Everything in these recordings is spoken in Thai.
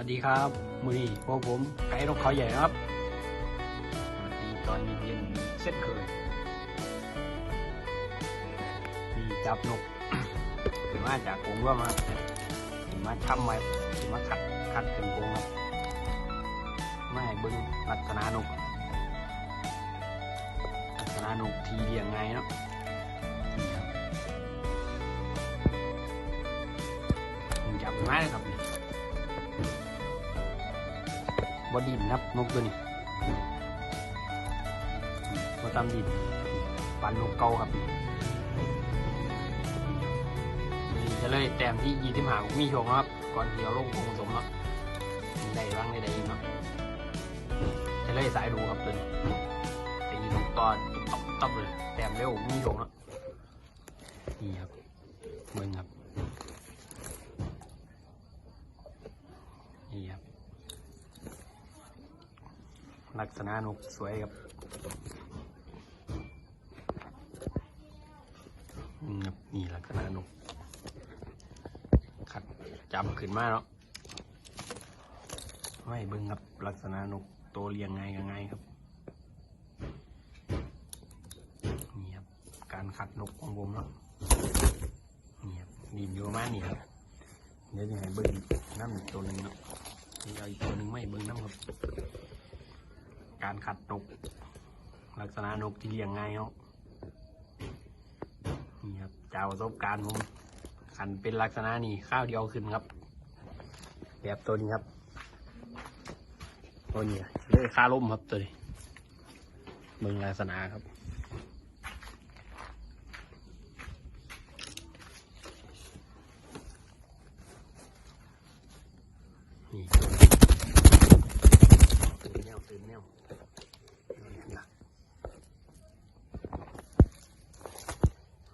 วัสดีครับมือนี้พวกผมไก่นกเขาใหญ่ครับสวัสดีตอนเย็นเส้นเคยมีจับนกถึงมาจากกรงร่วมครับถึงมาทำไว้ถึงมาขัดขัดขึ้นกรงครับไม่ให้เบิ้งลักษณะนกลักษณะนกทีเรียงไงเนาะจับไม้เลยครับ นี่บดินครับนกตัวนี้มาตามดินปันนกเกาครับนี่จะเลยแต้มที่ยี่ที่หาของมีชงครับ ก่อนเดียวลงคงผสมเนาะได้บ้างได้ได้เนาะจะเลยสายดูครับตัวนี้ตีนกตอนตบตบเลยแต้มเร็วมีชงเนาะนี่ครับเมืองครับนี่ครับ ลักษณะนกสวยครับอืมครับนี่ลักษณะนกขัดจับขึ้นมาแล้วไม่เบิ้งครับลักษณะนกโตเรียงไงกันไงครับนี่ครับการขัดนกของผมเนาะนี่ครับดินอยู่ประมาณนี้ครับเดี๋ยวจะให้เบิ้งน้ำอีกตัวหนึ่งเนาะนี่เอาอีกตัวหนึ่งไม่เบิ้งน้ำครับ การขัดนก ลักษณะนกที่เลี้ยงง่ายเนาะนี่ครับจากประสบการณ์ผมขันเป็นลักษณะนี้ข้าวเดียวขึ้นครับ แบบตัวนี้ครับ ตัวนี้เลยค่าล่มครับตัวนี้เบิ่งลักษณะครับนี่ตื่นแนวตื่นแนว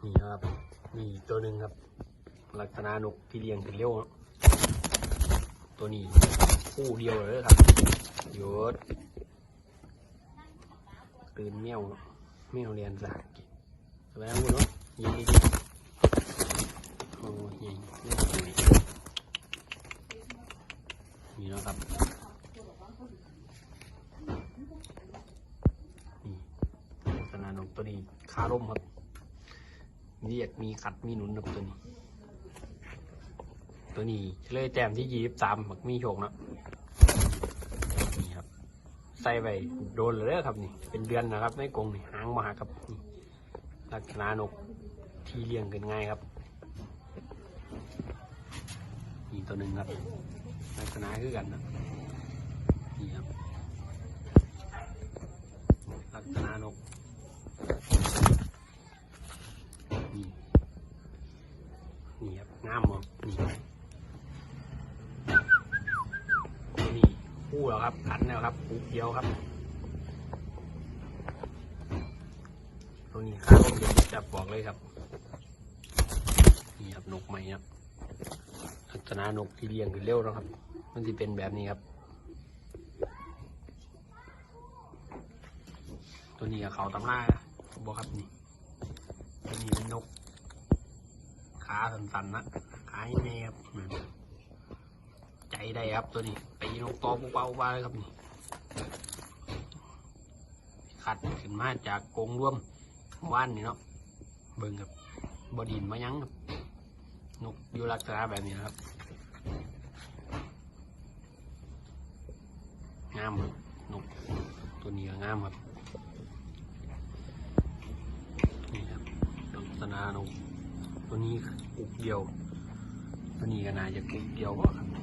นี่ครับนี่ตัวหนึ่งครับ ลักษณะนกที่เลี้ยงเป็นเร็วเนอะตัวนี้คู่เดียวเลยครับโยดตื่นเมี่ยวเมี่ยวเรียนสากสบายนะคุณเนาะยิงดีโอ้ยยิงนสวยนี่เนาะครับนี่ลักษณะนกตัวนี้คาร่มครับ เรียกมีขัดมีหนุนครับตัวนี้ ตัวนี้เลยแต้มที่ยี่สิบสามมักมีโชคนะนี่ครับ ใส่ไปโดนเลยครับนี่ เป็นเดือนนะครับในกรงนี่หางมาครับนี่ลักษณะนกที่เลี้ยงกันง่ายครับนี่ตัวหนึ่งครับ ลักษณะคือกันนะนี่ครับลักษณะนก นี่นี่ครับงามมั้งนี่ตัวนี้คู่ แล้วครับขันแล้วครับคู่เดียวครับตัวนี้ข้าวเดียวจะบอกเลยครับนี่ครับนกใหม่ครับลักษณะนกที่เลี้ยงขึ้นเร็วแล้วครับ มันจะเป็นแบบนี้ครับ ตัวนี้กับเขาตำล่าบอกครับนี่ตัวนี้เป็นนกขาสันๆนะขาแน่ครับใจได้ครับตัวนี้ ตีนกตอปุ๊บเป้าบ้าเลยครับนี่ขัดขึ้นมาจากกรงร่วมว่านนี่เนาะเบิ่งครับบดินมายังครับนกอยู่ลักษณะแบบนี้นะครับงามครับนกตัวนี้ก็งามครับนี่ครับลักษณะนกตัวนี้กุกเดียวตัวนี้ก็น่าจะกุกเดียวก็ครับ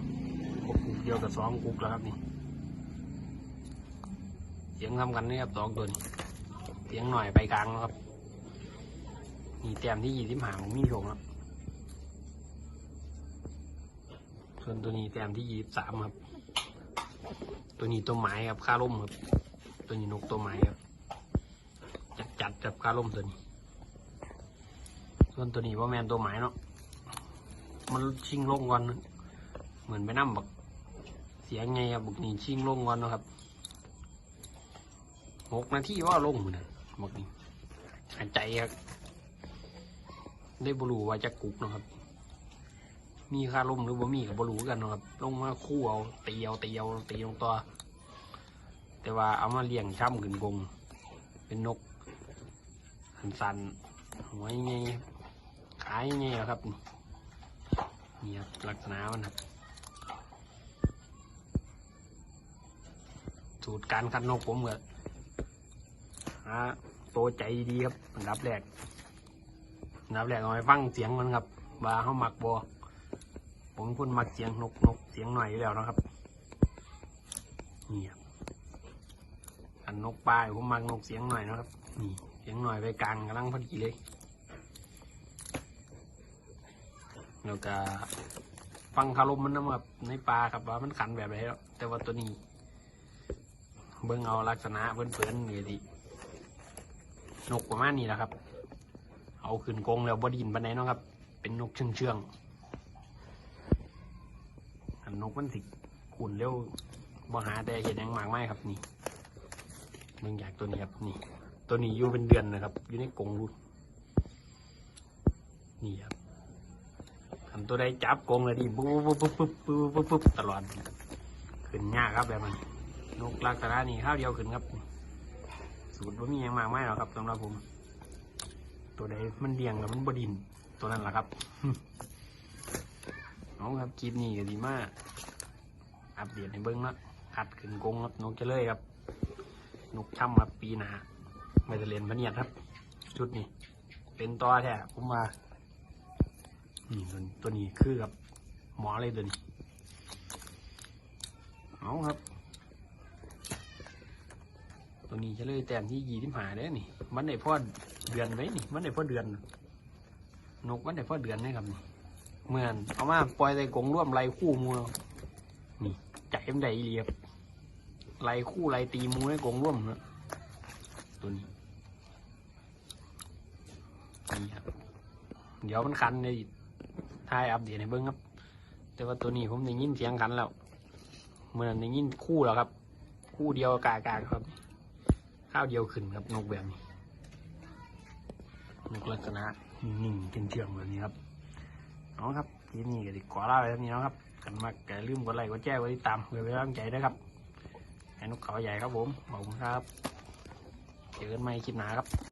กุกเดียวกับสองกุกแล้วครับนี่เสียงทำกันนี่ครับสองตัวนี้เสียงหน่อยไปกลางครับนี่แต้มที่ยี่สิบหางมีโชงแล้วส่วนตัวนี้แต้มที่ยี่สิบสามครับ ตัวนี้ตัวไม้ครับค่าล่มครับตัวนี้นกตัวไม้ครับจัดจัดกับคาร่มตัวนี้ ส่วนตัวนี้ว่าแมนตัวหมายเนาะมันชิงลงก่อนเหมือนไปนั่บักเสียงไงครับบักนี่ชิงลงก่อนนะครับหกนาทีว่าลงเหมือนกันบักนี่หายใจครับได้บรูว่าจะกุกนะครับ มีคาร่มหรือบ่มีกับบรูกันนะครับ ลงมาคู่เอาตีเอาตีเอาตีลงตัว แต่ว่าเอามาเลี้ยงช่ำขึ้นกรงเป็นนกหันสันหัวยังไงขายยังไงครับนี่ครับลักษณะมันครับ สูตรการคัดนกผมก็หาโตใจดีครับอันดับแรกอันดับแรกเอาไปฟังเสียงมันครับว่าเขาหมักบอผมเป็นคนมักเสียงนกนกเสียงหน่อยอยู่แล้วนะครับนี่ครับอันนกปลาผมมักนกเสียงหน่อยนะครับนี่เสียงหน่อยไปกลางกำลังพอดีเลยแล้วก็ฟังคารมมันนะครับในปลาครับว่ามันขันแบบไหนแล้วแต่ว่าตัวนี้ เบิ่งเอาลักษณะเพื่อนๆนี่ดินกประมาณนี้แหละครับ เอาขึ้นกรงแล้วบดินปันไหนเนาะครับ เป็นนกเชื่องเชื่องอันนกมันสิขุนเร็วบ่หาแต่เห็นยังมากไม่ครับนี่เนื่องจากตัวนี้ครับนี่ ตัวนี้อยู่เป็นเดือนนะครับ อยู่ในกรงรูนี่ครับอันตัวใดจับกรงเลยดิปุ๊บปุ๊บปุ๊บปุ๊บปุ๊บปุ๊บปุ๊บตลอด ขึ้นยากครับแบบมัน นกลักษณะนี้ข้าวเดียวขึ้นครับ สูตรว่ามีอย่างมากไม่หรอกครับสำหรับผม ตัวใดมันเลี้ยงแล้วมันบดินตัวนั้นแหละครับเอาครับคลิปนี้ก็ดีมากอัปเดตในเบิ้งนะขัดขึ้นกงครับนกจะเลยครับนกช่ำครับปีหนาไม่จะเรียนพเนียดครับ ชุดนี้ เป็นตัวแท้ผมมานี่ตัวตัวนี้คือกับหมอเลยตัวนี้เอาครับ ตัวนี้จะเลยแต้มที่ยี่ที่หาได้นี่ มันได้พ่อเดือนไหมนี่ มันได้พ่อเดือน นกมันได้พ่อเดือนนี่ครับนี่เหมือนเอามาปล่อยใส่กรงร่วมไรคู่มูแล้วนี่ใจมันได้เรียบไรคู่ไรตีมูในกรงร่วมนะตัวนี้นี่ครับเดี๋ยวมันคันในท้ายอัปเดตให้เบิ้งครับ แต่ว่าตัวนี้ผมได้ยินเสียงคันแล้วเมื่อนั้นได้ยินคู่แล้วครับ คู่เดียวกากาครับ ข้าวเดียวขึ้นครับนกแบบนี้นกลักษณะนิ่งๆเชื่องๆแบบนี้ครับน้องครับทีนี้ก็ดีขอลาไปเท่านี้นะครับกันมากแกลืมกดไลค์กดแชร์กดติดตามเพื่อเป็นกำลังใจด้วยครับให้นกเขาใหญ่ครับผมขอบคุณครับเจอกันใหม่คลิปหน้าครับ